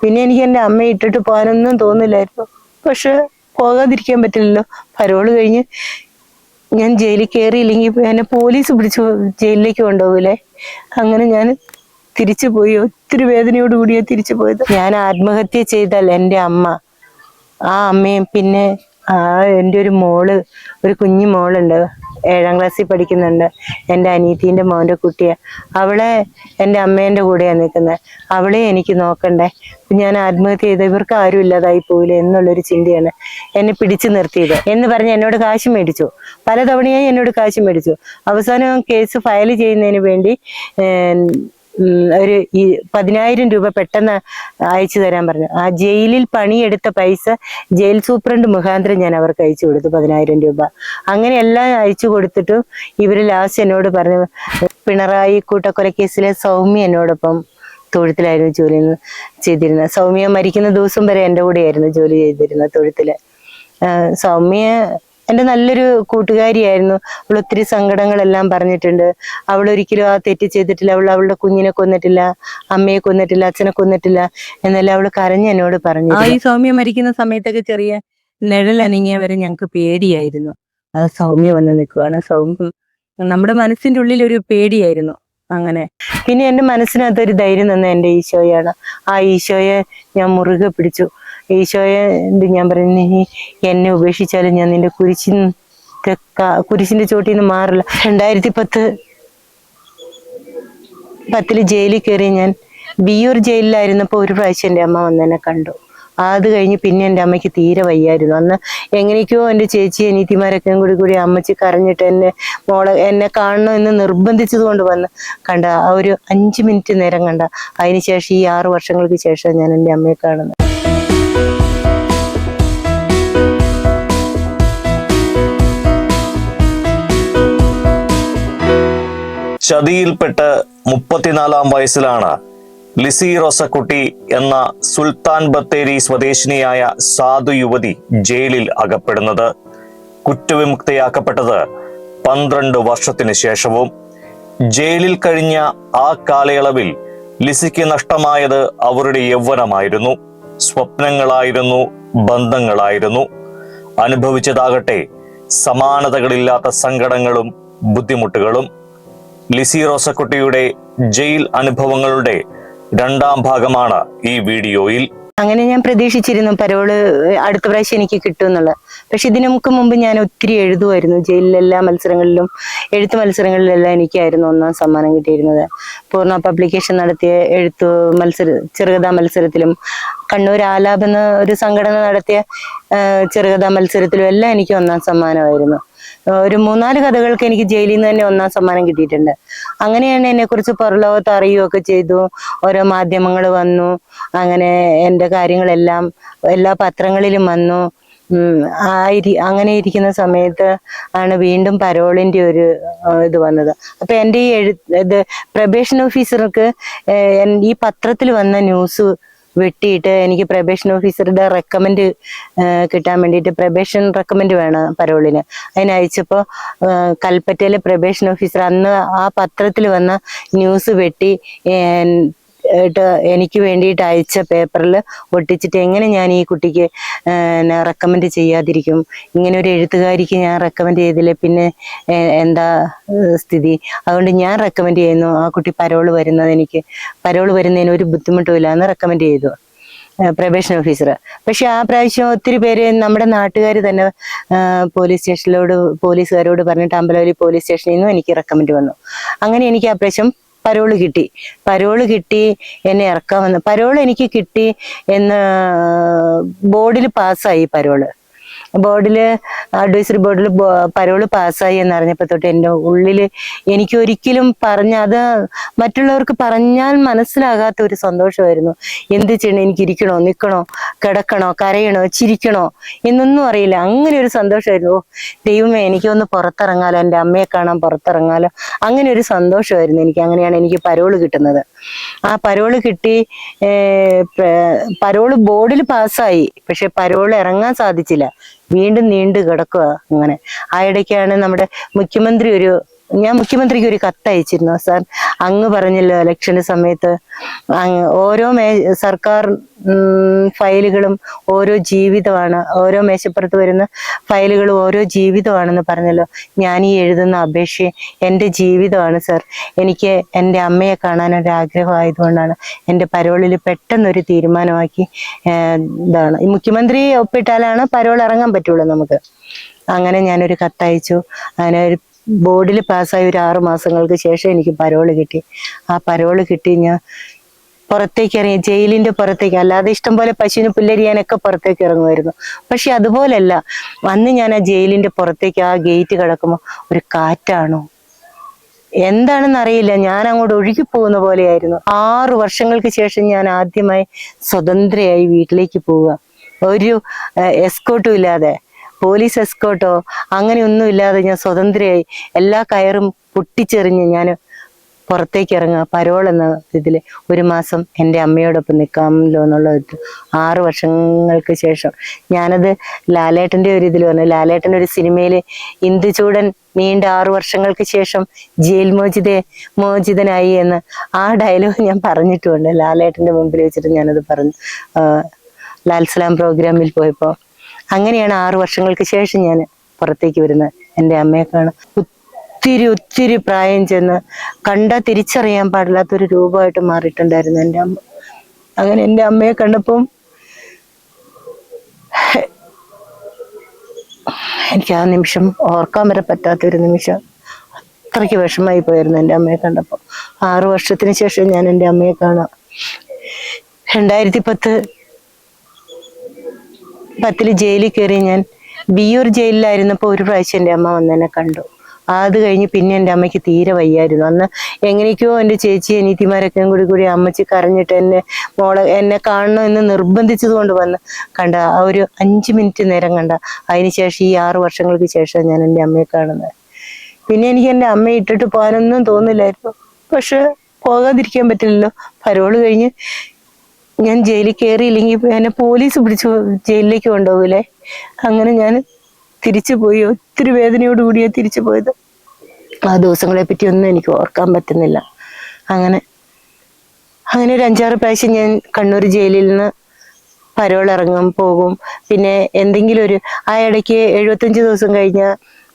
പിന്നെ എനിക്ക് എന്റെ അമ്മ ഇട്ടിട്ട് പോകാനൊന്നും തോന്നില്ലായിരുന്നു. പക്ഷെ പോകാതിരിക്കാൻ പറ്റില്ലല്ലോ. പരോൾ കഴിഞ്ഞ് ഞാൻ ജയിലിൽ കയറിയില്ലെങ്കിൽ എന്നെ പോലീസ് പിടിച്ച് ജയിലിലേക്ക് കൊണ്ടുപോകില്ലേ അങ്ങനെ ഞാൻ തിരിച്ചു പോയി. ഒത്തിരി വേദനയോട് കൂടിയാ തിരിച്ചു പോയത്. ഞാൻ ആത്മഹത്യ ചെയ്താൽ എന്റെ അമ്മ ആ അമ്മയും പിന്നെ ആ എന്റെ ഒരു മോൾ ഒരു കുഞ്ഞു മോളുണ്ട്. ഏഴാം ക്ലാസ്സിൽ പഠിക്കുന്നുണ്ട്. എന്റെ അനീറ്റീന്റെ മോന്റെ കുട്ടിയെ. അവളെ എന്റെ അമ്മേന്റെ കൂടെയാണ് നിൽക്കുന്നത് അവളെ എനിക്ക് നോക്കണ്ടേ. ഞാൻ ആത്മഹത്യ ചെയ്ത ഇവർക്ക് ആരും ഇല്ലാതായി പോയില്ല എന്നുള്ളൊരു ചിന്തയാണ് എന്നെ പിടിച്ചു നിർത്തിയത്. എന്ന് പറഞ്ഞ് എന്നോട് കാശ് മേടിച്ചു. പലതവണയായി എന്നോട് കാശ് മേടിച്ചു. അവസാനം കേസ് ഫയൽ ചെയ്യുന്നതിന് വേണ്ടി ഒരു ഈ പതിനായിരം രൂപ പെട്ടെന്ന് അയച്ചു തരാൻ പറഞ്ഞു. ആ ജയിലിൽ പണിയെടുത്ത പൈസ ജയിൽ സൂപ്രണ്ട് മുഖാന്തരം ഞാൻ അവർക്ക് അയച്ചു കൊടുത്തു പതിനായിരം രൂപ. അങ്ങനെ എല്ലാം അയച്ചു കൊടുത്തിട്ടും ഇവർ ലാസ്റ്റ് എന്നോട് പറഞ്ഞു പിണറായി കൂട്ടക്കൊലക്കേസിലെ സൗമ്യ എന്നോടൊപ്പം തൊഴുത്തിലായിരുന്നു ജോലി ചെയ്തിരുന്നത് സൗമ്യ മരിക്കുന്ന ദിവസം വരെ എന്റെ കൂടെയായിരുന്നു ജോലി ചെയ്തിരുന്നത് തൊഴുത്തിൽ. സൗമ്യ എന്റെ നല്ലൊരു കൂട്ടുകാരിയായിരുന്നു. അവൾ ഒത്തിരി സങ്കടങ്ങളെല്ലാം പറഞ്ഞിട്ടുണ്ട്. അവൾ ഒരിക്കലും ആ തെറ്റ് ചെയ്തിട്ടില്ല. അവൾ അവളുടെ കുഞ്ഞിനെ കൊന്നിട്ടില്ല. അമ്മയെ കൊന്നിട്ടില്ല. അച്ഛനെ കൊന്നിട്ടില്ല. എന്നല്ല അവൾ കരഞ്ഞ് എന്നോട് പറഞ്ഞു ആ ഈ സൗമ്യ മരിക്കുന്ന സമയത്തൊക്കെ ചെറിയ നിഴൽ അനങ്ങിയവരെ ഞങ്ങൾക്ക് പേടിയായിരുന്നു. അത് സൗമ്യ വന്ന് നിൽക്കുകയാണ് സൗമ്യ നമ്മുടെ മനസ്സിന്റെ ഉള്ളിൽ ഒരു പേടിയായിരുന്നു അങ്ങനെ. പിന്നെ എന്റെ മനസ്സിനകത്തൊരു ധൈര്യം തന്ന എന്റെ ഈശോയാണ്. ആ ഈശോയെ ഞാൻ മുറുകെ പിടിച്ചു. ഈശോയെ ഇത് ഞാൻ പറയുന്നത് നീ എന്നെ ഉപേക്ഷിച്ചാലും ഞാൻ നിന്റെ കുരിശിൻ കുരിശിന്റെ ചോട്ടിൽ നിന്ന് മാറില്ല. രണ്ടായിരത്തി പത്ത് പത്തിൽ ജയിലിൽ കയറി ഞാൻ ബിയൂർ ജയിലിലായിരുന്നപ്പോൾ ഒരു പ്രാവശ്യം എന്റെ അമ്മ വന്നെന്നെ കണ്ടു. അത് കഴിഞ്ഞ് പിന്നെ എന്റെ അമ്മയ്ക്ക് തീരെ വയ്യായിരുന്നു. അന്ന് എങ്ങനെയൊക്കെയോ എന്റെ ചേച്ചി അനീത്തിമാരൊക്കെ കൂടി കൂടി അമ്മച്ചി കരഞ്ഞിട്ട് എന്നെ മോളെ എന്നെ കാണണം എന്ന് നിർബന്ധിച്ചത് കൊണ്ട് വന്ന് കണ്ട ആ ഒരു അഞ്ച് മിനിറ്റ് നേരം കണ്ട. അതിനുശേഷം ഈ ആറ് വർഷങ്ങൾക്ക് ശേഷം ഞാൻ എന്റെ അമ്മയെ കാണുന്നത്. ചതിയിൽപ്പെട്ട് മുപ്പത്തിനാലാം വയസ്സിലാണ് ലിസി റോസക്കുട്ടി എന്ന സുൽത്താൻ ബത്തേരി സ്വദേശിനിയായ സാധു യുവതി ജയിലിൽ അകപ്പെടുന്നത്. കുറ്റവിമുക്തയാക്കപ്പെട്ടത് പന്ത്രണ്ട് വർഷത്തിന് ശേഷവും ജയിലിൽ കഴിഞ്ഞ ആ കാലയളവിൽ ലിസിക്ക് നഷ്ടമായത് അവരുടെ യൗവനമായിരുന്നു. സ്വപ്നങ്ങളായിരുന്നു ബന്ധങ്ങളായിരുന്നു. അനുഭവിച്ചതാകട്ടെ സമാനതകളില്ലാത്ത സങ്കടങ്ങളും ബുദ്ധിമുട്ടുകളും ലിസി റോസക്കുട്ടിയുടെ ജയിൽ അനുഭവങ്ങളുടെ രണ്ടാം ഭാഗമാണ് ഈ വീഡിയോയിൽ. അങ്ങനെ ഞാൻ പ്രതീക്ഷിച്ചിരുന്നു പരോൾ അടുത്ത പ്രാവശ്യം എനിക്ക് കിട്ടും എന്നുള്ളത് പക്ഷെ ഇതിനു മുക്ക് മുമ്പ് ഞാൻ ഒത്തിരി എഴുതുമായിരുന്നു. ജയിലിലെല്ലാ മത്സരങ്ങളിലും എഴുത്ത് മത്സരങ്ങളിലെല്ലാം എനിക്കായിരുന്നു ഒന്നാം സമ്മാനം കിട്ടിയിരുന്നത്. പൂർണ പബ്ലിക്കേഷൻ നടത്തിയ എഴുത്തു മത്സര ചെറുകഥാ മത്സരത്തിലും കണ്ണൂർ ആലാപ് എന്ന ഒരു സംഘടന നടത്തിയ ചെറുകഥാ മത്സരത്തിലും എല്ലാം എനിക്ക് ഒന്നാം സമ്മാനമായിരുന്നു. ഒരു മൂന്നാൽ കഥകൾക്ക് എനിക്ക് ജയിലിൽ നിന്ന് തന്നെ ഒന്നാം സമ്മാനം കിട്ടിയിട്ടുണ്ട്. അങ്ങനെയാണ് എന്നെ കുറിച്ച് പുറലോകത്ത് അറിയുകയൊക്കെ ചെയ്തു. ഓരോ മാധ്യമങ്ങൾ വന്നു. അങ്ങനെ എന്റെ കാര്യങ്ങളെല്ലാം എല്ലാ പത്രങ്ങളിലും വന്നു. ആയിരി അങ്ങനെ ഇരിക്കുന്ന സമയത്ത് ആണ് വീണ്ടും പരോളിന്റെ ഒരു ഇത് വന്നത്. അപ്പൊ എന്റെ ഈ എഴു ഇത് പ്രബേഷൻ ഓഫീസർക്ക് ഈ പത്രത്തിൽ വന്ന ന്യൂസ് വെട്ടിയിട്ട് എനിക്ക് പ്രബേഷൻ ഓഫീസറുടെ റെക്കമെൻഡ് കിട്ടാൻ വേണ്ടിയിട്ട് പ്രബേഷൻ റെക്കമെൻഡ് വേണം പരോളിന്. അതിന് അയച്ചപ്പോൾ കൽപ്പറ്റയിലെ പ്രബേഷൻ ഓഫീസർ അന്ന് ആ പത്രത്തിൽ വന്ന ന്യൂസ് വെട്ടി ഏട്ട് എനിക്ക് വേണ്ടിയിട്ട് അയച്ച പേപ്പറിൽ ഒട്ടിച്ചിട്ട് എങ്ങനെ ഞാൻ ഈ കുട്ടിക്ക് റെക്കമെൻഡ് ചെയ്യാതിരിക്കും? ഇങ്ങനെ ഒരു എഴുത്തുകാരിക്ക് ഞാൻ റെക്കമെൻഡ് ചെയ്തില്ലേ? പിന്നെ എന്താ സ്ഥിതി? അതുകൊണ്ട് ഞാൻ റെക്കമെൻഡ് ചെയ്യുന്നു. ആ കുട്ടി പരോൾ വരുന്നത് എനിക്ക് പരോൾ വരുന്നതിന് ഒരു ബുദ്ധിമുട്ടുമില്ല എന്ന് റെക്കമെൻഡ് ചെയ്തു പ്രൊബേഷൻ ഓഫീസർ പക്ഷെ ആ പ്രാവശ്യം ഒത്തിരി പേര് നമ്മുടെ നാട്ടുകാർ തന്നെ പോലീസ് സ്റ്റേഷനിലോട് പോലീസുകാരോട് പറഞ്ഞിട്ട് അമ്പലവലി പോലീസ് സ്റ്റേഷനിൽ നിന്നും എനിക്ക് റെക്കമെൻഡ് വന്നു. അങ്ങനെ എനിക്ക് ആ പ്രാവശ്യം പരോൾ കിട്ടി. പരോൾ കിട്ടി എന്നെ ഇറക്കാൻ വന്നു പരോൾ എനിക്ക് കിട്ടി എന്ന് ബോർഡിൽ പാസ്സായി പരോൾ. ബോർഡിൽ അഡ്വൈസറി ബോർഡിൽ പരോൾ പാസ്സായി എന്ന് അറിഞ്ഞപ്പോ തൊട്ട് എന്റെ ഉള്ളിൽ എനിക്ക് ഒരിക്കലും പറഞ്ഞ അത് മറ്റുള്ളവർക്ക് പറഞ്ഞാൽ മനസ്സിലാകാത്ത ഒരു സന്തോഷമായിരുന്നു. എന്ത് ചെയ്യണം? എനിക്ക് ഇരിക്കണോ? നിൽക്കണോ കിടക്കണോ? കരയണോ? ചിരിക്കണോ? എന്നൊന്നും അറിയില്ല. അങ്ങനെ ഒരു സന്തോഷമായിരുന്നു. ഓ ദൈവമേ എനിക്കൊന്ന് പുറത്തിറങ്ങാലോ? എന്റെ അമ്മയെ കാണാൻ പുറത്തിറങ്ങാലോ? അങ്ങനെ ഒരു സന്തോഷമായിരുന്നു എനിക്ക്. അങ്ങനെയാണ് എനിക്ക് പരോൾ കിട്ടുന്നത്. ആ പരോൾ കിട്ടി പരോൾ ബോർഡിൽ പാസ്സായി പക്ഷെ പരോൾ ഇറങ്ങാൻ സാധിച്ചില്ല. വീണ്ടും നീണ്ടു കിടക്കുക അങ്ങനെ. ആ ഇടയ്ക്കാണ് നമ്മുടെ മുഖ്യമന്ത്രി ഒരു ഞാൻ മുഖ്യമന്ത്രിക്ക് ഒരു കത്ത് അയച്ചിരുന്നു സാർ. അങ്ങ് പറഞ്ഞല്ലോ ഇലക്ഷന് സമയത്ത് ഓരോ മേ സർക്കാർ ഫയലുകളും ഓരോ ജീവിതമാണ് ഓരോ മേശപ്പുറത്ത് വരുന്ന ഫയലുകളും ഓരോ ജീവിതമാണെന്ന് പറഞ്ഞല്ലോ. ഞാൻ ഈ എഴുതുന്ന അപേക്ഷ എന്റെ ജീവിതമാണ് സാർ. എനിക്ക് എന്റെ അമ്മയെ കാണാൻ കാണാനൊരു ആഗ്രഹമായതുകൊണ്ടാണ് എന്റെ പരോളിൽ പെട്ടെന്നൊരു തീരുമാനമാക്കി ഇതാണ്. മുഖ്യമന്ത്രി ഒപ്പിട്ടാലാണ് പരോൾ ഇറങ്ങാൻ പറ്റുള്ളൂ നമുക്ക്. അങ്ങനെ ഞാനൊരു കത്തയച്ചു. അങ്ങനെ ഒരു ബോർഡിൽ പാസ്സായി ഒരു ആറു മാസങ്ങൾക്ക് ശേഷം എനിക്ക് പരോൾ കിട്ടി. ആ പരോൾ കിട്ടി ഞാൻ പുറത്തേക്ക് ഇറങ്ങി ജയിലിന്റെ പുറത്തേക്ക് അല്ലാതെ ഇഷ്ടം പോലെ പശുവിന് പുല്ലരിയാനൊക്കെ പുറത്തേക്ക് ഇറങ്ങുമായിരുന്നു. പക്ഷെ അതുപോലല്ല അന്ന് ഞാൻ ആ ജയിലിന്റെ പുറത്തേക്ക് ആ ഗേറ്റ് കിടക്കുമ്പോൾ ഒരു കാറ്റാണോ? എന്താണെന്ന് അറിയില്ല ഞാൻ അങ്ങോട്ട് ഒഴുകി പോകുന്ന പോലെയായിരുന്നു. ആറു വർഷങ്ങൾക്ക് ശേഷം ഞാൻ ആദ്യമായി സ്വതന്ത്രയായി വീട്ടിലേക്ക് പോവുക. ഒരു എസ്കോട്ടും ഇല്ലാതെ. പോലീസ് എസ്കോട്ടോ അങ്ങനെയൊന്നും ഇല്ലാതെ ഞാൻ സ്വതന്ത്രയായി. എല്ലാ കയറും പൊട്ടിച്ചെറിഞ്ഞ് ഞാൻ പുറത്തേക്ക് ഇറങ്ങുക. പരോൾ എന്ന ഇതിൽ ഒരു മാസം എന്റെ അമ്മയോടൊപ്പം നിൽക്കാമല്ലോ എന്നുള്ള ഇത് ആറ് വർഷങ്ങൾക്ക് ശേഷം ഞാനത് ലാലേട്ടന്റെ ഒരു ഇതിൽ പറഞ്ഞു ലാലേട്ടൻ ഒരു സിനിമയിൽ ഇന്ദുചൂടൻ നീണ്ട ആറു വർഷങ്ങൾക്ക് ശേഷം ജയിൽ മോചിത മോചിതനായി എന്ന് ആ ഡയലോഗ് ഞാൻ പറഞ്ഞിട്ടുമുണ്ട് ലാലേട്ടന്റെ മുമ്പിൽ വെച്ചിട്ട് ഞാനത് പറഞ്ഞു. ലാൽസലാം പ്രോഗ്രാമിൽ പോയപ്പോൾ അങ്ങനെയാണ് ആറു വർഷങ്ങൾക്ക് ശേഷം ഞാൻ പുറത്തേക്ക് വരുന്നത്. എന്റെ അമ്മയെ കാണാൻ ഒത്തിരി ഒത്തിരി പ്രായം ചെന്ന് കണ്ടാൽ തിരിച്ചറിയാൻ പാടില്ലാത്തൊരു രൂപമായിട്ട് മാറിയിട്ടുണ്ടായിരുന്നു എന്റെ അമ്മ. അങ്ങനെ എന്റെ അമ്മയെ കണ്ടപ്പം എനിക്ക് ആ നിമിഷം ഓർക്കാൻ വരെ പറ്റാത്തൊരു നിമിഷം അത്രയ്ക്ക് വിഷമായി പോയിരുന്നു എന്റെ അമ്മയെ കണ്ടപ്പോൾ ആറു വർഷത്തിന് ശേഷം ഞാൻ എന്റെ അമ്മയെ കാണാം. രണ്ടായിരത്തി പത്ത് പത്തിൽ ജയിലിൽ കയറി ഞാൻ ബിയൂർ ജയിലിലായിരുന്നപ്പോൾ ഒരു പ്രാവശ്യം എന്റെ അമ്മ വന്ന് എന്നെ കണ്ടു. അത് കഴിഞ്ഞ് പിന്നെ എന്റെ അമ്മയ്ക്ക് തീരെ വയ്യായിരുന്നു. അന്ന് എങ്ങനെയൊക്കെയോ എന്റെ ചേച്ചി അനീത്തിമാരൊക്കെ കൂടി കൂടി അമ്മച്ചി കരഞ്ഞിട്ട് എന്നെ മോളെ എന്നെ കാണണം എന്ന് നിർബന്ധിച്ചത് കൊണ്ട് വന്ന് കണ്ട ആ ഒരു അഞ്ച് മിനിറ്റ് നേരം കണ്ട. അതിനുശേഷം ഈ ആറു വർഷങ്ങൾക്ക് ശേഷം ഞാൻ എന്റെ അമ്മയെ കാണുന്നത്. പിന്നെ എനിക്ക് എന്റെ അമ്മയെ ഇട്ടിട്ട് പോകാനൊന്നും തോന്നില്ലായിരുന്നു. പക്ഷെ പോകാതിരിക്കാൻ പറ്റില്ലല്ലോ. പരോൾ കഴിഞ്ഞ് ഞാൻ ജയിലിൽ കയറിയില്ലെങ്കിൽ എന്നെ പോലീസ് പിടിച്ച് ജയിലിലേക്ക് കൊണ്ടുപോകില്ലേ അങ്ങനെ ഞാൻ തിരിച്ചു പോയി. ഒത്തിരി വേദനയോട് കൂടിയാണ് തിരിച്ചു പോയത്. ആ ദിവസങ്ങളെ പറ്റി ഒന്നും എനിക്ക് ഓർക്കാൻ പറ്റുന്നില്ല. അങ്ങനെ അങ്ങനെ ഒരു അഞ്ചാറ് പ്രാവശ്യം ഞാൻ കണ്ണൂർ ജയിലിൽ നിന്ന് പരോൾ ഇറങ്ങും പോകും. പിന്നെ എന്തെങ്കിലും ഒരു ആ ഇടയ്ക്ക് എഴുപത്തഞ്ച് ദിവസം കഴിഞ്ഞ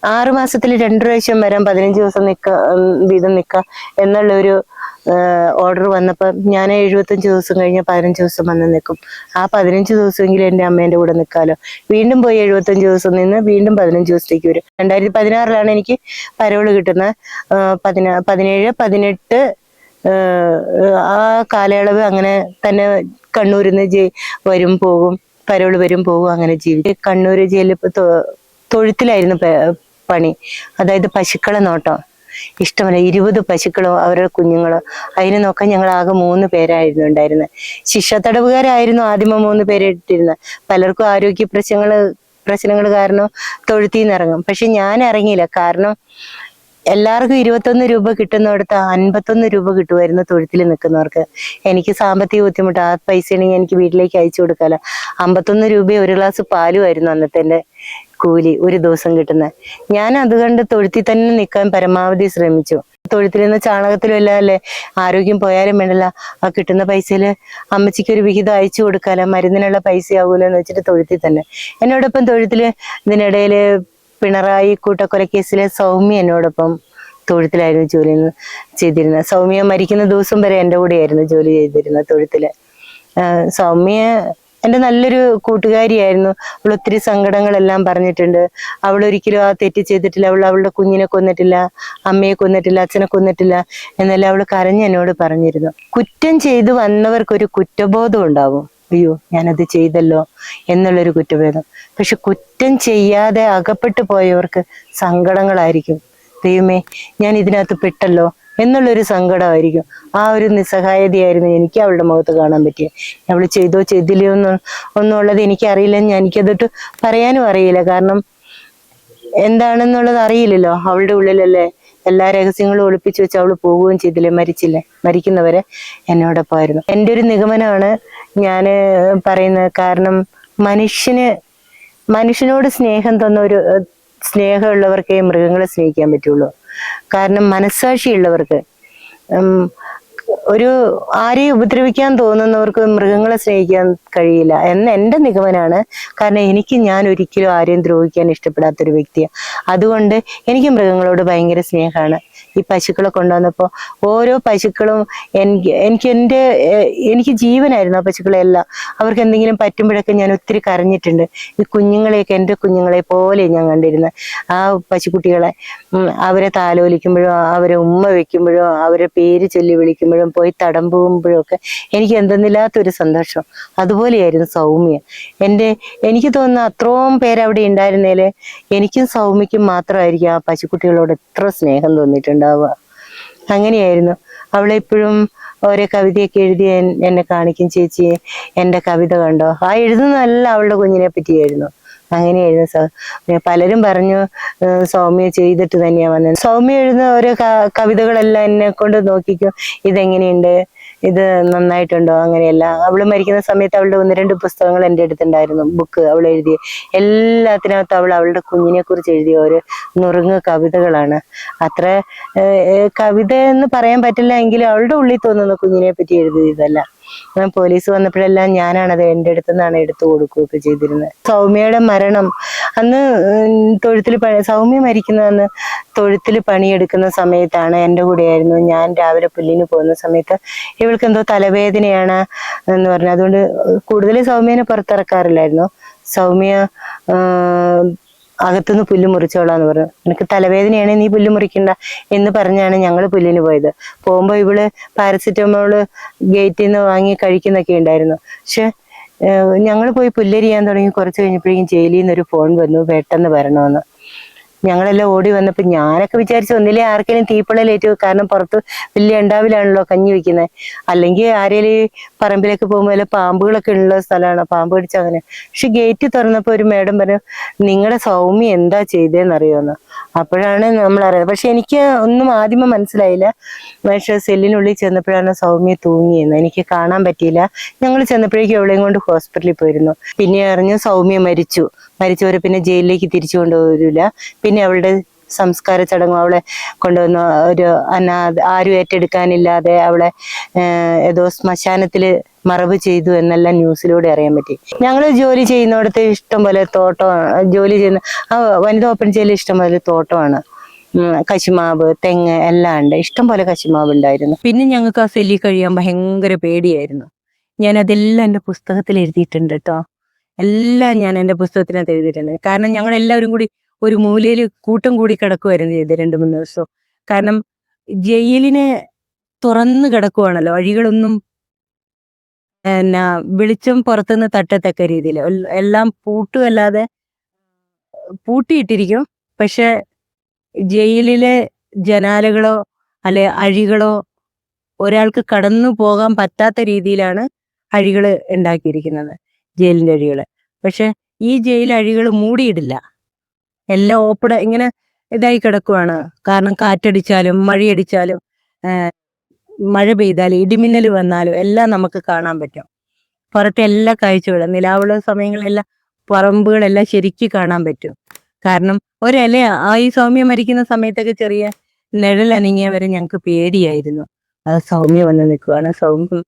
ആറ് മാസത്തിൽ രണ്ടു പ്രാവശ്യം വരാൻ പതിനഞ്ച് ദിവസം നിൽക്ക വീതം നിൽക്കാം എന്നുള്ള ഒരു ഓർഡർ വന്നപ്പം ഞാൻ എഴുപത്തഞ്ച് ദിവസം കഴിഞ്ഞ് പതിനഞ്ച് ദിവസം വന്ന് നിൽക്കും ആ പതിനഞ്ച് ദിവസമെങ്കിലും എന്റെ അമ്മേന്റെ കൂടെ നിൽക്കാമല്ലോ വീണ്ടും പോയി എഴുപത്തഞ്ച് ദിവസം നിന്ന് വീണ്ടും പതിനഞ്ച് ദിവസത്തേക്ക് വരും. രണ്ടായിരത്തി പതിനാറിലാണ് എനിക്ക് പരോൾ കിട്ടുന്നത്. പതിനാ പതിനേഴ് പതിനെട്ട് ആ കാലയളവ് അങ്ങനെ തന്നെ കണ്ണൂരിൽ നിന്ന് വരും പോകും. പരോൾ വരും പോകും അങ്ങനെ ജീവിക്കും. കണ്ണൂർ ജയിലിൽ തൊഴുത്തിലായിരുന്നു പണി. അതായത് പശുക്കളെ നോട്ടം. ഇഷ്ടമല്ല ഇരുപത് പശുക്കളോ അവരുടെ കുഞ്ഞുങ്ങളോ. അതിനെ നോക്കാൻ ഞങ്ങൾ ആകെ മൂന്ന് പേരായിരുന്നു ഉണ്ടായിരുന്നത് ശിക്ഷ തടവുകാരായിരുന്നു ആദ്യമേ മൂന്ന് പേരെ ഇട്ടിരുന്നത് പലർക്കും ആരോഗ്യ പ്രശ്നങ്ങൾ പ്രശ്നങ്ങൾ കാരണം തൊഴുത്തിൽ നിന്ന് ഇറങ്ങും. പക്ഷെ ഞാൻ ഇറങ്ങിയില്ല. കാരണം എല്ലാവർക്കും ഇരുപത്തൊന്ന് രൂപ കിട്ടുന്നിടത്ത് അൻപത്തൊന്ന് രൂപ കിട്ടുമായിരുന്നു തൊഴുത്തിൽ നിൽക്കുന്നവർക്ക്. എനിക്ക് സാമ്പത്തിക ബുദ്ധിമുട്ട്. ആ പൈസ ആണെങ്കിൽ എനിക്ക് വീട്ടിലേക്ക് അയച്ചു കൊടുക്കാലോ. അമ്പത്തൊന്ന് രൂപ ഒരു ഗ്ലാസ് പാലുമായിരുന്നു അന്നത്തെ കൂലി ഒരു ദിവസം കിട്ടുന്നത് ഞാൻ അതുകൊണ്ട് തൊഴുത്തിൽ തന്നെ നിൽക്കാൻ പരമാവധി ശ്രമിച്ചു. തൊഴുത്തിൽ നിന്ന് ചാണകത്തിലും എല്ലാം അല്ലേ ആരോഗ്യം പോയാലും വേണ്ടല്ല ആ കിട്ടുന്ന പൈസയിൽ അമ്മച്ചിക്ക് ഒരു വിഹിതം അയച്ചു കൊടുക്കാലോ മരുന്നിനുള്ള പൈസ ആവൂലോ എന്ന് വെച്ചിട്ട് തൊഴുത്തിൽ തന്നെ. എന്നോടൊപ്പം തൊഴുത്തിൽ ഇതിനിടയിൽ പിണറായി കൂട്ടക്കൊലക്കേസിലെ സൗമ്യ എന്നോടൊപ്പം തൊഴുത്തിലായിരുന്നു ജോലി ചെയ്തിരുന്നത്. സൗമ്യ മരിക്കുന്ന ദിവസം വരെ എന്റെ കൂടെയായിരുന്നു ജോലി ചെയ്തിരുന്നത് തൊഴുത്തിൽ. ആഹ് സൗമ്യ എന്റെ നല്ലൊരു കൂട്ടുകാരിയായിരുന്നു. അവൾ ഒത്തിരി സങ്കടങ്ങളെല്ലാം പറഞ്ഞിട്ടുണ്ട്. അവൾ ഒരിക്കലും ആ തെറ്റ് ചെയ്തിട്ടില്ല. അവൾ അവളുടെ കുഞ്ഞിനെ കൊന്നിട്ടില്ല. അമ്മയെ കൊന്നിട്ടില്ല. അച്ഛനെ കൊന്നിട്ടില്ല. എന്നല്ല അവൾ കരഞ്ഞ് എന്നോട് പറഞ്ഞിരുന്നു. കുറ്റം ചെയ്തു വന്നവർക്കൊരു കുറ്റബോധം ഉണ്ടാവും. അയ്യോ ഞാനത് ചെയ്തല്ലോ എന്നുള്ളൊരു കുറ്റബോധം. പക്ഷെ കുറ്റം ചെയ്യാതെ അകപ്പെട്ടു പോയവർക്ക് സങ്കടങ്ങളായിരിക്കും. ദൈവമേ ഞാൻ ഇതിനകത്ത് പെട്ടല്ലോ. എന്നുള്ളൊരു സങ്കടമായിരിക്കും. ആ ഒരു നിസ്സഹായതയായിരുന്നു എനിക്ക് അവളുടെ മുഖത്ത് കാണാൻ പറ്റിയ. അവൾ ചെയ്തോ ചെയ്തില്ലയോ എന്ന് ഒന്നുള്ളത് എനിക്കറിയില്ല എനിക്കതൊട്ട് പറയാനും അറിയില്ല. കാരണം എന്താണെന്നുള്ളത് അറിയില്ലല്ലോ. അവളുടെ ഉള്ളിലല്ലേ എല്ലാ രഹസ്യങ്ങളും ഒളിപ്പിച്ചു വെച്ച് അവൾ പോവുകയും ചെയ്തില്ലേ? മരിച്ചില്ലേ? മരിക്കുന്നവരെ എന്നോടൊപ്പമായിരുന്നു. എന്റെ ഒരു നിഗമനമാണ് ഞാൻ പറയുന്നത് കാരണം മനുഷ്യന് മനുഷ്യനോട് സ്നേഹം തന്ന ഒരു സ്നേഹമുള്ളവർക്കേ മൃഗങ്ങളെ സ്നേഹിക്കാൻ പറ്റുള്ളൂ. കാരണം മനസ്സാക്ഷിയുള്ളവർക്ക് ഒരു ആരെയും ഉപദ്രവിക്കാൻ തോന്നുന്നവർക്ക് മൃഗങ്ങളെ സ്നേഹിക്കാൻ കഴിയില്ല. എന്ന എന്റെ നിഗമനാണ് കാരണം എനിക്ക് ഞാൻ ഒരിക്കലും ആരെയും ദ്രോഹിക്കാൻ ഇഷ്ടപ്പെടാത്തൊരു വ്യക്തിയാണ് അതുകൊണ്ട് എനിക്ക് മൃഗങ്ങളോട് ഭയങ്കര സ്നേഹമാണ്. ഈ പശുക്കളെ കൊണ്ടുവന്നപ്പോൾ ഓരോ പശുക്കളും എനിക്ക് എനിക്ക് എന്റെ എനിക്ക് ജീവനായിരുന്നു ആ പശുക്കളെല്ലാം. അവർക്ക് എന്തെങ്കിലും പറ്റുമ്പോഴൊക്കെ ഞാൻ ഒത്തിരി കരഞ്ഞിട്ടുണ്ട്. ഈ കുഞ്ഞുങ്ങളെയൊക്കെ എന്റെ കുഞ്ഞുങ്ങളെ പോലെ ഞാൻ കണ്ടിരുന്നത് ആ പശുക്കുട്ടികളെ അവരെ താലോലിക്കുമ്പോഴും അവരെ ഉമ്മ വെക്കുമ്പോഴും അവരെ പേര് ചൊല്ലി വിളിക്കുമ്പോഴും പോയി തടം പോകുമ്പോഴും ഒക്കെ എനിക്ക് എന്തെന്നില്ലാത്തൊരു സന്തോഷം. അതുപോലെയായിരുന്നു സൗമ്യ. എന്റെ എനിക്ക് തോന്നുന്നു അത്രയും പേരവിടെ ഉണ്ടായിരുന്നേൽ എനിക്കും സൗമ്യക്കും മാത്രമായിരിക്കും ആ പശുക്കുട്ടികളോട് എത്ര സ്നേഹം തോന്നിയിട്ടുണ്ടാവുക അങ്ങനെയായിരുന്നു. അവളെപ്പോഴും ഓരോ കവിതയൊക്കെ എഴുതി എന്നെ കാണിക്കും ചേച്ചി എന്റെ കവിത കണ്ടോ? ആ എഴുതുന്നതല്ല അവളുടെ കുഞ്ഞിനെ പറ്റിയായിരുന്നു. അങ്ങനെയായിരുന്നു സൗ പലരും പറഞ്ഞു സൗമ്യ ചെയ്തിട്ട് തന്നെയാ വന്നത് സൗമ്യ എഴുതുന്ന ഓരോ കവിതകളെല്ലാം എന്നെ കൊണ്ട് നോക്കിക്കും ഇതെങ്ങനെയുണ്ട്? ഇത് നന്നായിട്ടുണ്ടോ? അങ്ങനെയല്ല. അവൾ മരിക്കുന്ന സമയത്ത് അവളുടെ ഒന്ന് രണ്ട് പുസ്തകങ്ങൾ എന്റെ അടുത്തുണ്ടായിരുന്നു. ബുക്ക് അവൾ എഴുതിയ. എല്ലാത്തിനകത്തും അവൾ അവളുടെ കുഞ്ഞിനെ കുറിച്ച് എഴുതിയ ഒരു നുറുങ്ങ് കവിതകളാണ്. അത്ര കവിത എന്ന് പറയാൻ പറ്റില്ല എങ്കിലും അവളുടെ ഉള്ളിൽ തോന്നുന്ന കുഞ്ഞിനെ പറ്റി എഴുതിയതല്ല. പോലീസ് വന്നപ്പോഴെല്ലാം ഞാനാണത് എന്റെ അടുത്തുനിന്നാണ് എടുത്തു കൊടുക്കുകയൊക്കെ ചെയ്തിരുന്നത്. സൗമ്യയുടെ മരണം അന്ന് തൊഴുത്തിൽ പണി സൗമ്യ മരിക്കുന്ന അന്ന് തൊഴുത്തിൽ പണിയെടുക്കുന്ന സമയത്താണ് എന്റെ കൂടെയായിരുന്നു. ഞാൻ രാവിലെ പുല്ലിന് പോകുന്ന സമയത്ത് ഇവൾക്ക് എന്തോ തലവേദനയാണ് എന്ന് പറഞ്ഞു. അതുകൊണ്ട് കൂടുതൽ സൗമ്യനെ പുറത്തിറക്കാറില്ലായിരുന്നു. സൗമ്യ അകത്തുനിന്ന് പുല്ല് മുറിച്ചോളാന്ന് പറഞ്ഞു. എനിക്ക് തലവേദനയാണ് നീ പുല്ല് മുറിക്കണ്ട എന്ന് പറഞ്ഞാണ് ഞങ്ങൾ പുല്ലിന് പോയത്. പോകുമ്പോൾ ഇവൾ പാരസിറ്റമോൾ ഗേറ്റിൽ നിന്ന് വാങ്ങി കഴിക്കുന്നൊക്കെ ഉണ്ടായിരുന്നു. പക്ഷെ ഞങ്ങൾ പോയി പുല്ലരിയാൻ തുടങ്ങി കുറച്ച് കഴിഞ്ഞപ്പോഴേക്കും ജയിലിൽ നിന്ന് ഒരു ഫോൺ വന്നു പെട്ടെന്ന് വരണമെന്ന്. ഞങ്ങളെല്ലാം ഓടി വന്നപ്പോൾ ഞാനൊക്കെ വിചാരിച്ചു ഒന്നില്ലേ ആർക്കെങ്കിലും തീപ്പിളലേറ്റു കാരണം പുറത്ത് വലിയ ഉണ്ടാവിലാണല്ലോ കഞ്ഞി വെക്കുന്നത് അല്ലെങ്കിൽ ആരെങ്കിലും പറമ്പിലേക്ക് പോകുമ്പോൾ വല്ല പാമ്പുകളൊക്കെ ഉള്ള സ്ഥലമാണ്? പാമ്പ് പിടിച്ച അങ്ങനെ. പക്ഷെ ഗേറ്റ് തുറന്നപ്പോൾ ഒരു മേഡം പറഞ്ഞു നിങ്ങളുടെ സൗമ്യ എന്താ ചെയ്തതെന്നറിയോന്ന് അപ്പോഴാണ് നമ്മൾ അറിയുന്നത് പക്ഷെ എനിക്ക് ഒന്നും ആദ്യമേ മനസ്സിലായില്ല. പക്ഷെ സെല്ലിനുള്ളിൽ ചെന്നപ്പോഴാണ് സൗമ്യ തൂങ്ങിയെന്ന്. എനിക്ക് കാണാൻ പറ്റിയില്ല. ഞങ്ങൾ ചെന്നപ്പോഴേക്കും അവളെയും കൊണ്ട് ഹോസ്പിറ്റലിൽ പോയിരുന്നു. പിന്നെ അറിഞ്ഞു സൗമ്യ മരിച്ചു. മരിച്ചവരെ പിന്നെ ജയിലിലേക്ക് തിരിച്ചു കൊണ്ടുവരില്ല പിന്നെ അവളുടെ സംസ്കാര ചടങ്ങും അവളെ കൊണ്ടുവന്ന ഒരു അനാഥ ആരും ഏറ്റെടുക്കാനില്ലാതെ അവളെ ഏതോ ശ്മശാനത്തിൽ മറവ് ചെയ്തു എന്നെല്ലാം ന്യൂസിലൂടെ അറിയാൻ പറ്റി. ഞങ്ങൾ ജോലി ചെയ്യുന്നിടത്ത് ഇഷ്ടം പോലെ തോട്ടമാണ് ജോലി ചെയ്യുന്ന ആ വനിത ഓപ്പൺ ചെയ്യൽ ഇഷ്ടം പോലെ തോട്ടമാണ്. കശുമാവ് തെങ്ങ് എല്ലാം ഉണ്ട്. ഇഷ്ടം പോലെ കശുമാവ് ഉണ്ടായിരുന്നു. പിന്നെ ഞങ്ങൾക്ക് ആ സെല്ലി കഴിയാൻ ഭയങ്കര പേടിയായിരുന്നു. ഞാൻ അതെല്ലാം എന്റെ പുസ്തകത്തിൽ എഴുതിയിട്ടുണ്ട് കേട്ടോ. എല്ലാം ഞാൻ എന്റെ പുസ്തകത്തിനകത്ത് എഴുതിയിട്ടുണ്ട്. കാരണം ഞങ്ങൾ എല്ലാവരും കൂടി ഒരു മൂലയിൽ കൂട്ടം കൂടി കിടക്കുമായിരുന്നു ചെയ്ത് രണ്ട് മൂന്ന് ദിവസം. കാരണം ജയിലിനെ തുറന്നു കിടക്കുവാണല്ലോ വഴികളൊന്നും എന്നാ വെളിച്ചം പുറത്തുനിന്ന് തട്ടത്തക്ക രീതിയിൽ. എല്ലാം പൂട്ടുമല്ലാതെ പൂട്ടിയിട്ടിരിക്കും. പക്ഷെ ജയിലിലെ ജനാലകളോ അല്ലെ അഴികളോ ഒരാൾക്ക് കടന്നു പോകാൻ പറ്റാത്ത രീതിയിലാണ് അഴികൾ ഉണ്ടാക്കിയിരിക്കുന്നത് ജയിലിന്റെ അഴികൾ പക്ഷെ ഈ ജയിൽ അഴികൾ മൂടിയിടില്ല. എല്ലാം ഓപ്പൺ ഇങ്ങനെ ഇതായി കിടക്കുവാണ്. കാരണം കാറ്റടിച്ചാലും മഴയടിച്ചാലും മഴ പെയ്താലും ഇടിമിന്നൽ വന്നാലും എല്ലാം നമുക്ക് കാണാൻ പറ്റും. പുറത്തെ എല്ലാ കാഴ്ചകളും നിലാവുള്ള സമയങ്ങളെല്ലാം പറമ്പുകളെല്ലാം ശരിക്ക് കാണാൻ പറ്റും. കാരണം ഒരില ആ ഈ സൗമ്യ മരിക്കുന്ന സമയത്തൊക്കെ ചെറിയ നിഴൽ അനങ്ങിയവരെ ഞങ്ങൾക്ക് പേടിയായിരുന്നു. അത് സൗമ്യ വന്ന് നിൽക്കുവാണ്. സൗമ്യ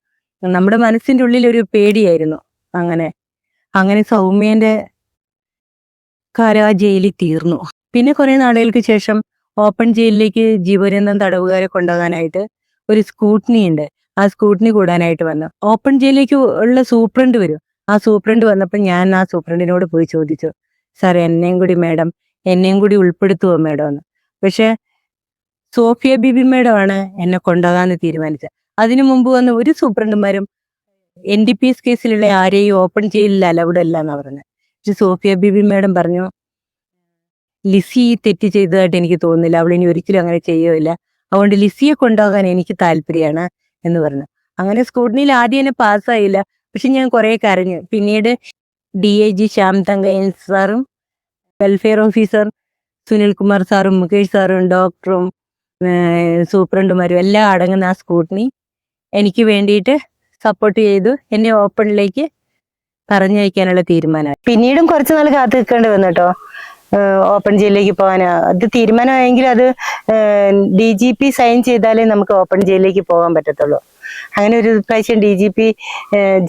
നമ്മുടെ മനസ്സിന്റെ ഉള്ളിൽ ഒരു പേടിയായിരുന്നു. അങ്ങനെ അങ്ങനെ സൗമ്യന്റെ കാര്യം ആ ജയിലിൽ തീർന്നു. പിന്നെ കുറെ നാളുകൾക്ക് ശേഷം ഓപ്പൺ ജയിലിലേക്ക് ജീവപര്യന്തം തടവുകാരെ കൊണ്ടുപോകാനായിട്ട് ഒരു സ്കൂട്ടിനി ഉണ്ട്. ആ സ്കൂട്ടിനി കൂടാനായിട്ട് വന്നു. ഓപ്പൺ ജയിലിലേക്ക് ഉള്ള സൂപ്രണ്ട് വരും. ആ സൂപ്രണ്ട് വന്നപ്പോൾ ഞാൻ ആ സൂപ്രണ്ടിനോട് പോയി ചോദിച്ചു സാർ എന്നെയും കൂടി മേഡം എന്നെയും കൂടി ഉൾപ്പെടുത്തുമോ മേഡം എന്ന്? പക്ഷെ സോഫിയ ബിബി മേഡമാണ് എന്നെ കൊണ്ടുപോകാന്ന് തീരുമാനിച്ചത്. അതിനു മുമ്പ് വന്ന ഒരു സൂപ്രണ്ടുമാരും എൻ ഡി പി എസ് കേസിലുള്ള ആരെയും ഓപ്പൺ ജയിലിൽ അലൗഡ് അല്ല എന്നാ പറഞ്ഞത്. സോഫിയ ബിബി മാഡം പറഞ്ഞു ലിസി തെറ്റ് ചെയ്തതായിട്ട് എനിക്ക് തോന്നുന്നില്ല. അവൾ ഇനി ഒരിക്കലും അങ്ങനെ ചെയ്യുകയില്ല. അതുകൊണ്ട് ലിസിയെ കൊണ്ടുപോകാൻ എനിക്ക് താല്പര്യമാണ് എന്ന് പറഞ്ഞു. അങ്ങനെ സ്കൂട്ടിനിൽ ആദ്യം എന്നെ പാസ്സായില്ല പക്ഷെ ഞാൻ കുറെ കരഞ്ഞു. പിന്നീട് D I G Shyam Thankayan സാറും വെൽഫെയർ ഓഫീസർ സുനിൽ കുമാർ സാറും മുകേഷ് സാറും ഡോക്ടറും സൂപ്രണ്ടുമാരും എല്ലാം അടങ്ങുന്ന ആ സ്കൂട്ടിനി എനിക്ക് വേണ്ടിയിട്ട് സപ്പോർട്ട് ചെയ്തു. എന്നെ ഓപ്പണിലേക്ക് പറഞ്ഞയക്കാനുള്ള തീരുമാനമായി. പിന്നീടും കുറച്ചു നാൾ കാത്തു നിൽക്കേണ്ടി വന്നു കേട്ടോ. ഓപ്പൺ ജയിലിലേക്ക് പോകാനാ അത് തീരുമാനമായെങ്കിൽ അത് ഡി ജി പി സൈൻ ചെയ്താലേ നമുക്ക് ഓപ്പൺ ജയിലിലേക്ക് പോകാൻ പറ്റത്തുള്ളൂ. അങ്ങനെ ഒരു പ്രാവശ്യം ഡി ജി പി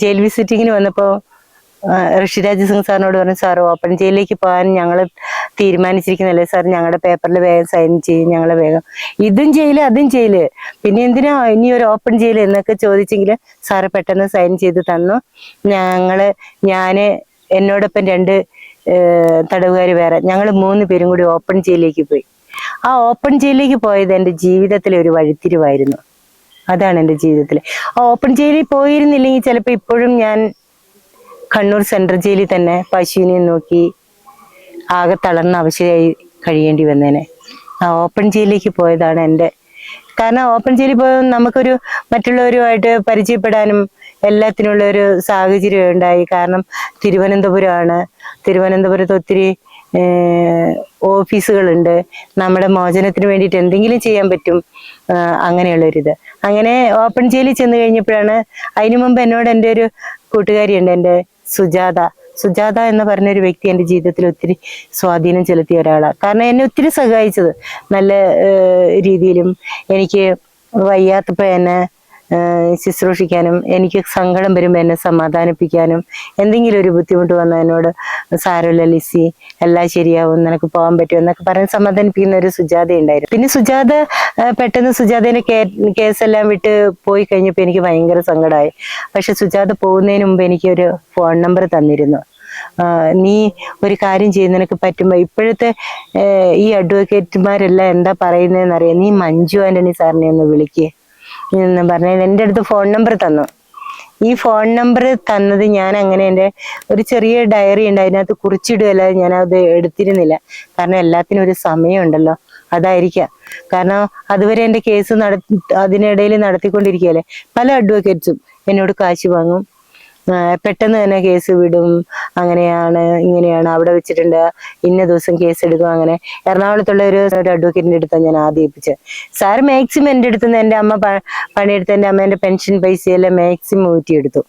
ജയിൽ വിസിറ്റിങ്ങിന് വന്നപ്പോൾ ഋഷിരാജ് സിംഗ് സാറിനോട് പറഞ്ഞു സാർ ഓപ്പൺ ജയിലിലേക്ക് പോകാൻ ഞങ്ങൾ തീരുമാനിച്ചിരിക്കുന്നല്ലേ സാർ ഞങ്ങളുടെ പേപ്പറിൽ വേഗം സൈൻ ചെയ്യും ഞങ്ങളെ വേഗം. ഇതും ജയിൽ അതും ജയിൽ. പിന്നെ എന്തിനാ ഇനി ഒരു ഓപ്പൺ ജയിൽ എന്നൊക്കെ ചോദിച്ചെങ്കിൽ സാറ് പെട്ടെന്ന് സൈൻ ചെയ്ത് തന്നു. ഞങ്ങൾ ഞാൻ എന്നോടൊപ്പം രണ്ട് തടവുകാർ വേറെ. ഞങ്ങൾ മൂന്ന് പേരും കൂടി ഓപ്പൺ ജയിലിലേക്ക് പോയി. ആ ഓപ്പൺ ജയിലിലേക്ക് പോയത് എന്റെ ജീവിതത്തിലെ ഒരു വഴിത്തിരിവായിരുന്നു. അതാണ് എന്റെ ജീവിതത്തിൽ ആ ഓപ്പൺ ജയിലിൽ പോയിരുന്നില്ലെങ്കിൽ ചിലപ്പോൾ ഇപ്പോഴും ഞാൻ കണ്ണൂർ സെൻട്രൽ ജയിലിൽ തന്നെ പശുവിനെ നോക്കി ആകെ തളർന്ന അവശയായി കഴിയേണ്ടി വന്നേനെ. ആ ഓപ്പൺ ജയിലിലേക്ക് പോയതാണ് എന്റെ. കാരണം ഓപ്പൺ ജയിലിൽ പോയ നമുക്കൊരു മറ്റുള്ളവരുമായിട്ട് പരിചയപ്പെടാനും എല്ലാത്തിനുള്ള ഒരു സാഹചര്യം ഉണ്ടായി. കാരണം തിരുവനന്തപുരമാണ്. തിരുവനന്തപുരത്ത് ഒത്തിരി ഓഫീസുകളുണ്ട്. നമ്മുടെ മോചനത്തിന് വേണ്ടിയിട്ട് എന്തെങ്കിലും ചെയ്യാൻ പറ്റും അങ്ങനെയുള്ളൊരിത്. അങ്ങനെ ഓപ്പൺ ജയിലിൽ ചെന്ന് കഴിഞ്ഞപ്പോഴാണ് അതിനു മുമ്പ് എന്നോട് എന്റെ ഒരു കൂട്ടുകാരിയുണ്ട് എന്റെ സുജാത. സുജാത എന്ന് പറഞ്ഞ ഒരു വ്യക്തി എന്റെ ജീവിതത്തിൽ ഒത്തിരി സ്വാധീനം ചെലുത്തിയ ഒരാളാണ്. കാരണം എന്നെ ഒത്തിരി സഹായിച്ചത്. നല്ല രീതിയിലും എനിക്ക് വയ്യാത്തപ്പോൾ എന്നെ ശുശ്രൂഷിക്കാനും എനിക്ക് സങ്കടം വരുമ്പോൾ എന്നെ സമാധാനിപ്പിക്കാനും എന്തെങ്കിലും ഒരു ബുദ്ധിമുട്ട് വന്നാൽ എന്നോട് സാരമില്ല ലിസി എല്ലാം ശരിയാവും നിനക്ക് പോകാൻ പറ്റും എന്നൊക്കെ പറഞ്ഞ് സമാധാനിപ്പിക്കുന്ന ഒരു സുജാത ഉണ്ടായിരുന്നു. പിന്നെ സുജാത പെട്ടെന്ന് സുജാതേനെ കേസെല്ലാം വിട്ട് പോയി കഴിഞ്ഞപ്പോൾ എനിക്ക് ഭയങ്കര സങ്കടമായി പക്ഷെ സുജാത പോകുന്നതിന് മുമ്പ് എനിക്ക് ഒരു ഫോൺ നമ്പർ തന്നിരുന്നു നീ ഒരു കാര്യം ചെയ്ത് നിനക്ക് ഇപ്പോഴത്തെ ഈ അഡ്വക്കേറ്റുമാരെല്ലാം എന്താ പറയുന്നതെന്ന് അറിയാം നീ മഞ്ജു ആന്റണി സാറിനെ ഒന്ന് വിളിക്ക്. എന്ന് പറഞ്ഞ എന്റെ അടുത്ത് ഫോൺ നമ്പർ തന്നു. ഈ ഫോൺ നമ്പർ തന്നത് ഞാൻ അങ്ങനെ എന്റെ ഒരു ചെറിയ ഡയറി ഉണ്ട് അതിനകത്ത് കുറിച്ചിടുകയല്ലാതെ ഞാൻ അത് എടുത്തിരുന്നില്ല. കാരണം എല്ലാത്തിനും ഒരു സമയമുണ്ടല്ലോ അതായിരിക്കാം. കാരണം അതുവരെ എന്റെ കേസ് നട അതിനിടയിൽ നടത്തിക്കൊണ്ടിരിക്കുകയല്ലേ? പല അഡ്വക്കേറ്റ്സും എന്നോട് കാശ് വാങ്ങും പെട്ടെന്ന് തന്നെ കേസ് വിടും. അങ്ങനെയാണ് ഇങ്ങനെയാണ്. അവിടെ വെച്ചിട്ടുണ്ട്. ഇന്ന ദിവസം കേസ് എടുക്കും അങ്ങനെ. എറണാകുളത്തുള്ള ഒരു അഡ്വക്കേറ്റിന്റെ അടുത്താണ് ഞാൻ ആദ്യം ഏൽപ്പിച്ചത് സാർ മാക്സിമം എന്റെ അടുത്ത് നിന്ന് എന്റെ അമ്മ പണിയെടുത്ത് എന്റെ അമ്മേന്റെ പെൻഷൻ പൈസയെല്ലാം മാക്സിമം ഊറ്റിയെടുത്തു.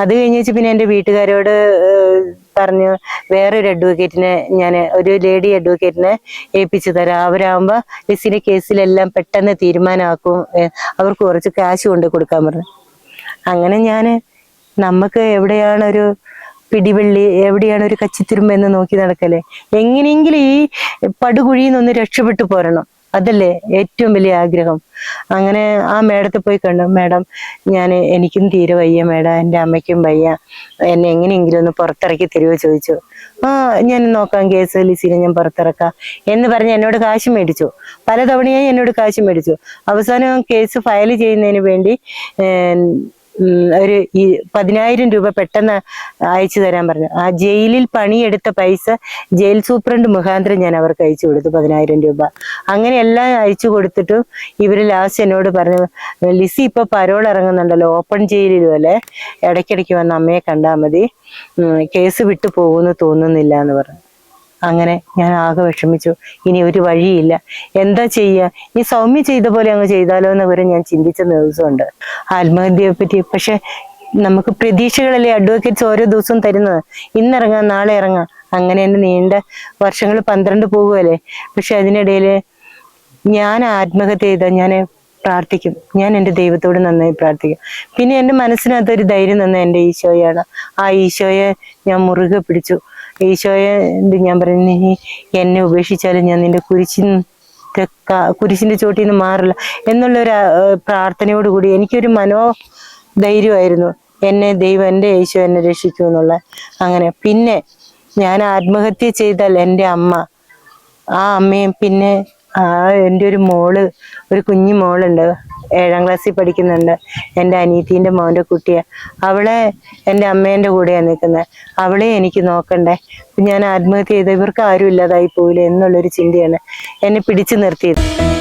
അത് കഴിഞ്ഞ് പിന്നെ എന്റെ വീട്ടുകാരോട് പറഞ്ഞു വേറൊരു അഡ്വക്കേറ്റിനെ ഞാൻ ഒരു ലേഡി അഡ്വക്കേറ്റിനെ ഏൽപ്പിച്ചു തരാം. അവരാകുമ്പോൾ ലിസിന്റെ കേസിലെല്ലാം പെട്ടെന്ന് തീരുമാനമാക്കും. അവർക്ക് കുറച്ച് കാശ് കൊണ്ട് കൊടുക്കാൻ പറഞ്ഞു. അങ്ങനെ ഞാൻ നമുക്ക് എവിടെയാണ് ഒരു പിടിവെള്ളി എവിടെയാണ് ഒരു കച്ചിത്തുരുമ്പ് എന്ന് നോക്കി നടക്കല്ലേ എങ്ങനെയെങ്കിലും ഈ പടുകുഴിയിൽ നിന്നൊന്ന് രക്ഷപ്പെട്ടു പോരണം. അതല്ലേ ഏറ്റവും വലിയ ആഗ്രഹം. അങ്ങനെ ആ മേഡത്തെ പോയി കണ്ടു. മേഡം ഞാൻ എനിക്കും തീരെ വയ്യ മേഡം. എന്റെ അമ്മയ്ക്കും വയ്യ. എന്നെ എങ്ങനെയെങ്കിലും ഒന്ന് പുറത്തിറക്കി തരുമോ ചോദിച്ചു. ആ ഞാൻ നോക്കാം കേസ് ലിസിനെ ഞാൻ പുറത്തിറക്കാം എന്ന് പറഞ്ഞ് എന്നോട് കാശ് മേടിച്ചു. പലതവണയായി എന്നോട് കാശ് മേടിച്ചു. അവസാനം കേസ് ഫയൽ ചെയ്യുന്നതിന് വേണ്ടി ഒരു ഈ പതിനായിരം രൂപ പെട്ടെന്ന് അയച്ചു തരാൻ പറഞ്ഞു. ആ ജയിലിൽ പണിയെടുത്ത പൈസ ജയിൽ സൂപ്രണ്ട് മുഖാന്തരം ഞാൻ അവർക്ക് അയച്ചു കൊടുത്തു പതിനായിരം രൂപ. അങ്ങനെ എല്ലാം അയച്ചു കൊടുത്തിട്ടും ഇവർ ലാസ്റ്റ് എന്നോട് പറഞ്ഞു ലിസി ഇപ്പൊ പരോൾ ഇറങ്ങുന്നുണ്ടല്ലോ ഓപ്പൺ ജയിലിൽ പോലെ ഇടയ്ക്കിടയ്ക്ക് വന്ന് അമ്മയെ കണ്ടാൽ മതി. കേസ് വിട്ടു പോകുമെന്ന് തോന്നുന്നില്ല എന്ന് പറഞ്ഞു. അങ്ങനെ ഞാൻ ആകെ വിഷമിച്ചു. ഇനി ഒരു വഴിയില്ല. എന്താ ചെയ്യുക ഈ സൗമ്യ ചെയ്ത പോലെ അങ്ങ് ചെയ്താലോ എന്ന് വരെ ഞാൻ ചിന്തിച്ച ദിവസമുണ്ട് ആത്മഹത്യയെ പറ്റി പക്ഷെ നമുക്ക് പ്രതീക്ഷകളല്ലേ അഡ്വക്കേറ്റ്സ് ഓരോ ദിവസവും തരുന്നത്? ഇന്നിറങ്ങാം നാളെ ഇറങ്ങാം. അങ്ങനെ തന്നെ നീണ്ട വർഷങ്ങൾ പന്ത്രണ്ട് പോകുമല്ലേ പക്ഷെ അതിനിടയിൽ ഞാൻ ആത്മഹത്യ ചെയ്താൽ ഞാൻ പ്രാർത്ഥിക്കും. ഞാൻ എന്റെ ദൈവത്തോട് നന്നായി പ്രാർത്ഥിക്കും. പിന്നെ എന്റെ മനസ്സിനകത്തൊരു ധൈര്യം തന്ന എന്റെ ഈശോയാണ്. ആ ഈശോയെ ഞാൻ മുറുകെ പിടിച്ചു. ഈശോയെ എന്ത് ഞാൻ പറഞ്ഞു എന്നെ ഉപേക്ഷിച്ചാലും ഞാൻ നിന്റെ കുരിശിൻ കുരിശിന്റെ ചോട്ടിൽ നിന്ന് മാറില്ല. എന്നുള്ള ഒരു പ്രാർത്ഥനയോടുകൂടി എനിക്കൊരു മനോ ധൈര്യമായിരുന്നു. എന്നെ ദൈവം എന്റെ ഈശോ എന്നെ രക്ഷിക്കൂ എന്നുള്ള. അങ്ങനെ. പിന്നെ ഞാൻ ആത്മഹത്യ ചെയ്താൽ എന്റെ അമ്മ. ആ അമ്മയും പിന്നെ ആ എന്റെ ഒരു മോൾ ഒരു കുഞ്ഞു മോളുണ്ട്. ഏഴാം ക്ലാസ്സിൽ പഠിക്കുന്നുണ്ട്. എന്റെ അനീത്തിന്റെ മോന്റെ കുട്ടിയെ. അവളെ എന്റെ അമ്മേന്റെ കൂടെയാണ് നിൽക്കുന്നത്. അവളെ എനിക്ക് നോക്കണ്ടേ. ഞാൻ ആത്മഹത്യ ചെയ്ത ഇവർക്ക് ആരും ഇല്ലാതായി പോയില്ല എന്നുള്ളൊരു ചിന്തയാണ് എന്നെ പിടിച്ചു നിർത്തിയത്.